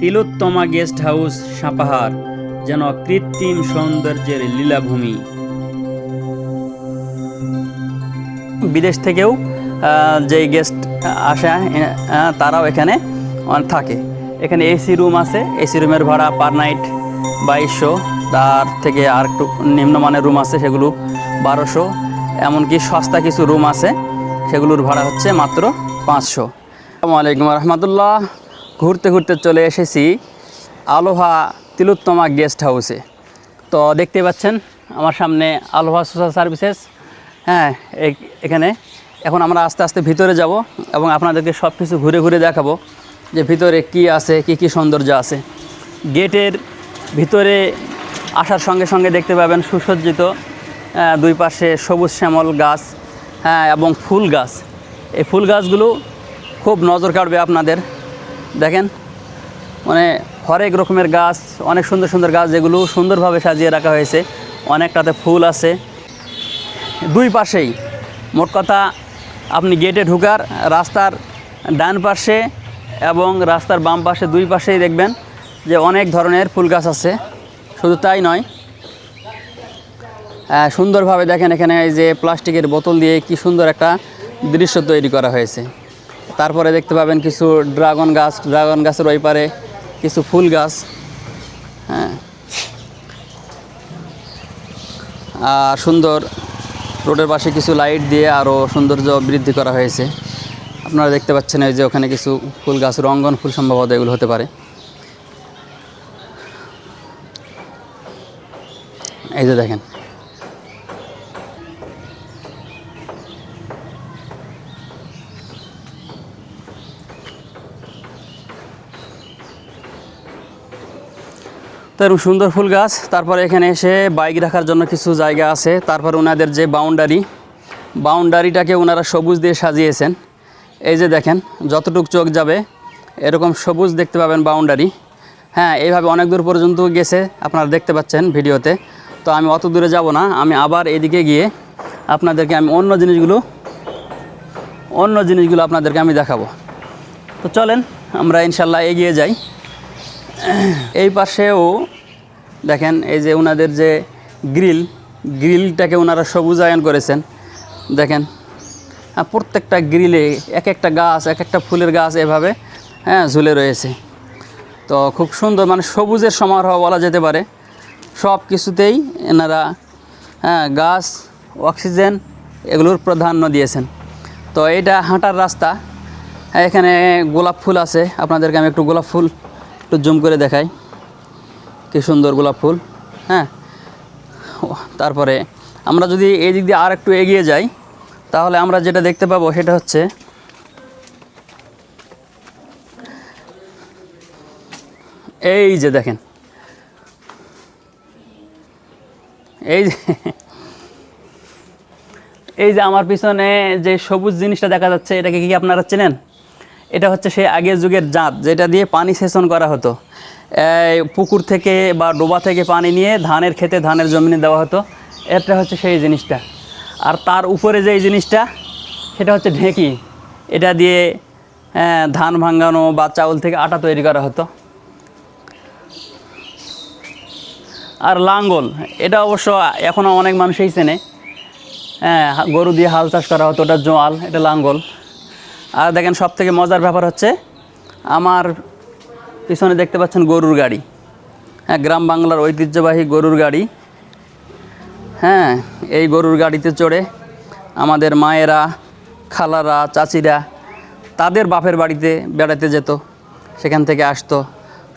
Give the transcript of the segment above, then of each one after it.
তিলোত্তমা guest house, Sapahar, যেন কৃত্রিম সৌন্দর্যের লীলাভূমি। বিদেশ থেকেও যে গেস্ট আসে তারাও এখানে থাকে। এখানে এসি রুম আছে, এসি রুমের ভাড়া পার নাইট বাইশশো। তার থেকে আর একটু নিম্নমানের রুম আছে, সেগুলো বারোশো। এমনকি সস্তা কিছু রুম আছে, সেগুলোর ভাড়া হচ্ছে মাত্র পাঁচশো। আসসালামু আলাইকুম রহমতুল্লাহ। ঘুরতে ঘুরতে চলে এসেছি আলোহা তিলোত্তমা গেস্ট হাউসে। তো দেখতে পাচ্ছেন আমার সামনে আলোহা সোশ্যাল সার্ভিসেস হ্যাঁ এখানে। এখন আমরা আস্তে আস্তে ভিতরে যাব এবং আপনাদেরকে সব কিছু ঘুরে ঘুরে দেখাবো যে ভিতরে কি আছে, কি কি সৌন্দর্য আছে। গেটের ভিতরে আসার সঙ্গে সঙ্গে দেখতে পাবেন সুসজ্জিত দুই পাশে সবুজ শ্যামল গাছ হ্যাঁ এবং ফুল গাছ। এই ফুল গাছগুলো খুব নজর কাড়বে আপনাদের। দেখেন মানে হরেক রকমের গাছ, অনেক সুন্দর সুন্দর গাছ যেগুলো সুন্দরভাবে সাজিয়ে রাখা হয়েছে। অনেকটাতে ফুল আছে। দুই পাশেই, মোট কথা আপনি গেটে ঢুকার রাস্তার ডান পাশে এবং রাস্তার বাম পাশে দুই পাশেই দেখবেন যে অনেক ধরনের ফুল গাছ আছে। শুধু তাই নয় সুন্দরভাবে দেখেন এখানে এই যে প্লাস্টিকের বোতল দিয়ে কি সুন্দর একটা দৃশ্য তৈরি করা হয়েছে। তারপরে দেখতে পাবেন কিছু ড্রাগন গাছ, ড্রাগন গাছের ওই পারে কিছু ফুল গাছ। হ্যাঁ। আর সুন্দর রোডের পাশে কিছু লাইট দিয়ে আরও সৌন্দর্য বৃদ্ধি করা হয়েছে। আপনারা দেখতে পাচ্ছেন এই যে ওখানে কিছু ফুল গাছ, রঙ্গন ফুল সম্ভবত এগুলো হতে পারে। এই যে দেখেন তো সুন্দর ফুল গাছ। তারপরে এখানে এসে বাইক রাখার জন্য কিছু জায়গা আছে। তারপর ওনাদের যে বাউন্ডারি বাউন্ডারিটাকে ওনারা সবুজ দিয়ে সাজিয়েছেন। এই যে দেখেন, যতটুক চোখ যাবে, এরকম সবুজ দেখতে পাবেন বাউন্ডারি হ্যাঁ এইভাবে অনেক দূর পর্যন্ত গেছে, আপনারা দেখতে পাচ্ছেন ভিডিওতে। তো আমি অত দূরে যাব না, আমি আবার এদিকে গিয়ে আপনাদেরকে আমি অন্য জিনিসগুলো অন্য জিনিসগুলো আপনাদেরকে আমি দেখাবো। তো চলেন, আমরা ইনশাল্লাহ এগিয়ে যাই। এই পাশেও দেখেন, এই যে ওনাদের যে গ্রিল, গ্রিলটাকে ওনারা সবুজায়ন করেছেন। দেখেন প্রত্যেকটা গ্রিলে এক একটা গাছ, এক একটা ফুলের গাছ এভাবে হ্যাঁ ঝুলে রয়েছে। তো খুব সুন্দর মানে সবুজের সমারোহ বলা যেতে পারে। সব কিছুতেই এনারা হ্যাঁ গাছ, অক্সিজেন এগুলোর প্রাধান্য দিয়েছেন। তো এটা হাঁটার রাস্তা। এখানে গোলাপ ফুল আছে, আপনাদেরকে আমি একটু গোলাপ ফুল একটু জুম করে দেখাই। কি সুন্দর গোলাপ ফুল হ্যাঁ? তারপরে আমরা যদি এই দিক দিয়ে আর একটু এগিয়ে যাই, তাহলে আমরা যেটা দেখতে পাবো সেটা হচ্ছে এই যে দেখেন। এই যে এই যে আমার পিছনে যে সবুজ জিনিসটা দেখা যাচ্ছে, এটাকে কি আপনারা চেনেন? এটা হচ্ছে সেই আগের যুগের জাঁত যেটা দিয়ে পানি সেচন করা হতো। পুকুর থেকে বা ডোবা থেকে পানি নিয়ে ধানের খেতে ধানের জমিনে দেওয়া হতো। এটা হচ্ছে সেই জিনিসটা। আর তার উপরে যে জিনিসটা সেটা হচ্ছে ঢেঁকি। এটা দিয়ে আহ, ধান ভাঙানো বা চাউল থেকে আটা তৈরি করা হতো। আর লাঙ্গল এটা অবশ্য এখনও অনেক মানুষই চেনে। হ্যাঁ গরু দিয়ে হাল চাষ করা হতো ওটা জোয়াল এটা লাঙ্গল। আর দেখেন সব থেকে মজার ব্যাপার হচ্ছে, আমার পিছনে দেখতে পাচ্ছেন গরুর গাড়ি। হ্যাঁ গ্রাম বাংলার ঐতিহ্যবাহী গরুর গাড়ি। হ্যাঁ এই গরুর গাড়িতে চড়ে আমাদের মায়েরা, খালারা, চাচিরা তাদের বাপের বাড়িতে বেড়াতে যেত, সেখান থেকে আসতো।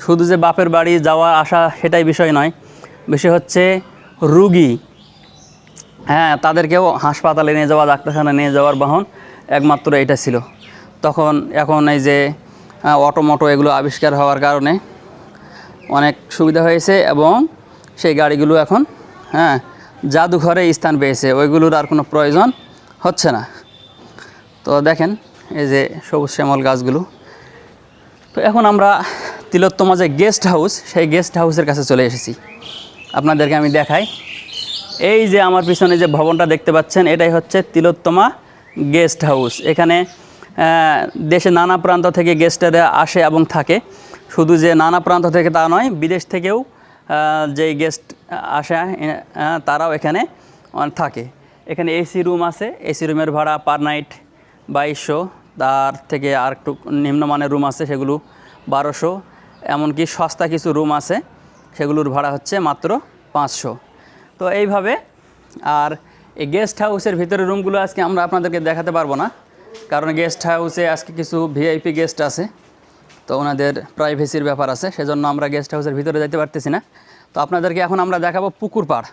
শুধু যে বাপের বাড়ি যাওয়া, আসা সেটাই বিষয় নয়, বিষয় হচ্ছে রুগী। হ্যাঁ তাদেরকেও হাসপাতালে নিয়ে যাওয়া ডাক্তারখানা নিয়ে যাওয়ার বাহন একমাত্র এটা ছিল। তখন এখন এই যে অটোমোটো এগুলো আবিষ্কার হওয়ার কারণে অনেক সুবিধা হয়েছে এবং সেই গাড়িগুলো এখন হ্যাঁ জাদুঘরে স্থান পেয়েছে। ওইগুলোর আর কোনো প্রয়োজন হচ্ছে না। তো দেখেন এই যে সবুজ শ্যামল গাছগুলো। তো এখন আমরা তিলোত্তমা যে গেস্ট হাউস, সেই গেস্ট হাউসের কাছে চলে এসেছি। আপনাদেরকে আমি দেখাই। এই যে আমার পিছনে যে ভবনটা দেখতে পাচ্ছেন, এটাই হচ্ছে তিলোত্তমা গেস্ট হাউস। এখানে দেশে নানা প্রান্ত থেকে গেস্টেরা আসে এবং থাকে। শুধু যে নানা প্রান্ত থেকে তা নয়, বিদেশ থেকেও যেই গেস্ট আসে তারাও এখানে থাকে। এখানে এসি রুম আছে। এসি রুমের ভাড়া পার নাইট বাইশশো। তার থেকে আর একটু নিম্নমানের রুম আছে, সেগুলো বারোশো। এমনকি সস্তা কিছু রুম আছে, সেগুলোর ভাড়া হচ্ছে মাত্র পাঁচশো। তো এইভাবে, আর এই গেস্ট হাউসের ভিতরে রুমগুলো আজকে আমরা আপনাদেরকে দেখাতে পারব না। কারণ গেস্ট হাউসে আজকে কিছু ভিআইপি গেস্ট আছে, তো ওনাদের প্রাইভেসির ব্যাপার আছে, সেজন্য আমরা গেস্ট হাউসের ভিতরে যেতে পারতেছি না। তো আপনাদেরকে এখন আমরা দেখাবো পুকুর পাড়।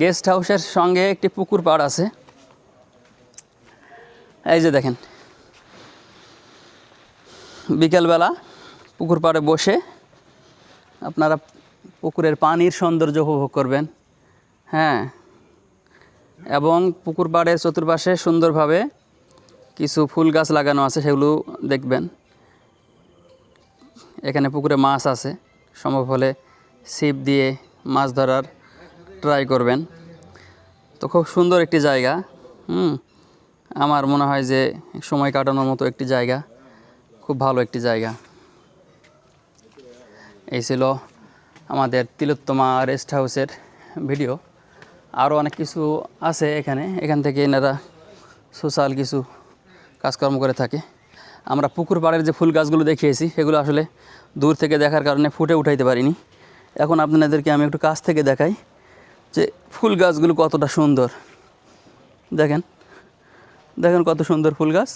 গেস্ট হাউসের সঙ্গে একটি পুকুর পাড় আছে। এই যে দেখেন। বিকেলবেলা পুকুর পাড়ে বসে আপনারা পুকুরের পানির সৌন্দর্য উপভোগ করবেন। হ্যাঁ। এবং পুকুর পাড়ের চতুর্পাশে সুন্দরভাবে কিছু ফুল গাছ লাগানো আছে, সেগুলো দেখবেন। এখানে পুকুরে মাছ আছে, সম্ভব হলে ছিপ দিয়ে মাছ ধরার ট্রাই করবেন। তো খুব সুন্দর একটি জায়গা, হুম। আমার মনে হয় যে সময় কাটানোর মতো একটি জায়গা, খুব ভালো একটি জায়গা। এই ছিল আমাদের তিলোত্তমা রেস্ট হাউসের ভিডিও আরও অনেক কিছু আছে এখানে, এখান থেকে এনারা সোশ্যাল কিছু কাজকর্ম করে থাকে। আমরা পুকুর পাড়ের যে ফুল গাছগুলো দেখিয়েছি, সেগুলো আসলে দূর থেকে দেখার কারণে ফুটে উঠাইতে পারিনি। এখন আপনাদেরকে আমি একটু কাছ থেকে দেখাই যে ফুল গাছগুলো কতটা সুন্দর। দেখেন দেখেন কত সুন্দর ফুল গাছ।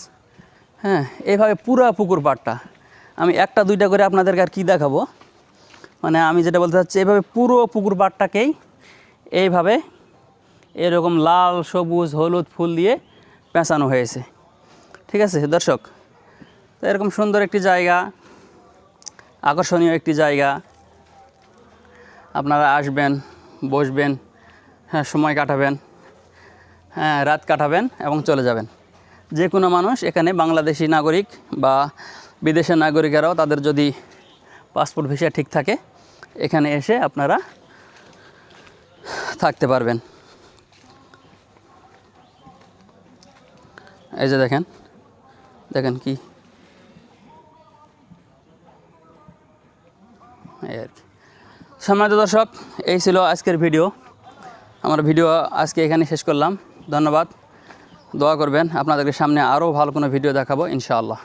হ্যাঁ এইভাবে পুরা পুকুর পাড়টা। আমি একটা দুইটা করে আপনাদেরকে আর কী দেখাবো। মানে আমি যেটা বলতে চাচ্ছি এইভাবে পুরো পুকুর পাড়টাকেই এইভাবে এরকম লাল, সবুজ, হলুদ ফুল দিয়ে পেঁচানো হয়েছে। ঠিক আছে, দর্শক। তো এরকম সুন্দর একটি জায়গা, আকর্ষণীয় একটি জায়গা। আপনারা আসবেন, বসবেন হ্যাঁ সময় কাটাবেন হ্যাঁ রাত কাটাবেন এবং চলে যাবেন। যে কোনো মানুষ এখানে বাংলাদেশি নাগরিক বা বিদেশের নাগরিকেরাও তাদের যদি পাসপোর্ট ভিসা ঠিক থাকে, এখানে এসে আপনারা থাকতে পারবেন। এই যে দেখেন দেখেন কি। আর কি। সম্মানিত দর্শক, এই ছিল আজকের ভিডিও। আমার ভিডিও আজকে এখানে শেষ করলাম। ধন্যবাদ। দোয়া করবেন। আপনাদেরকে সামনে আরও ভালো কোনো ভিডিও দেখাবো, ইনশাআল্লাহ।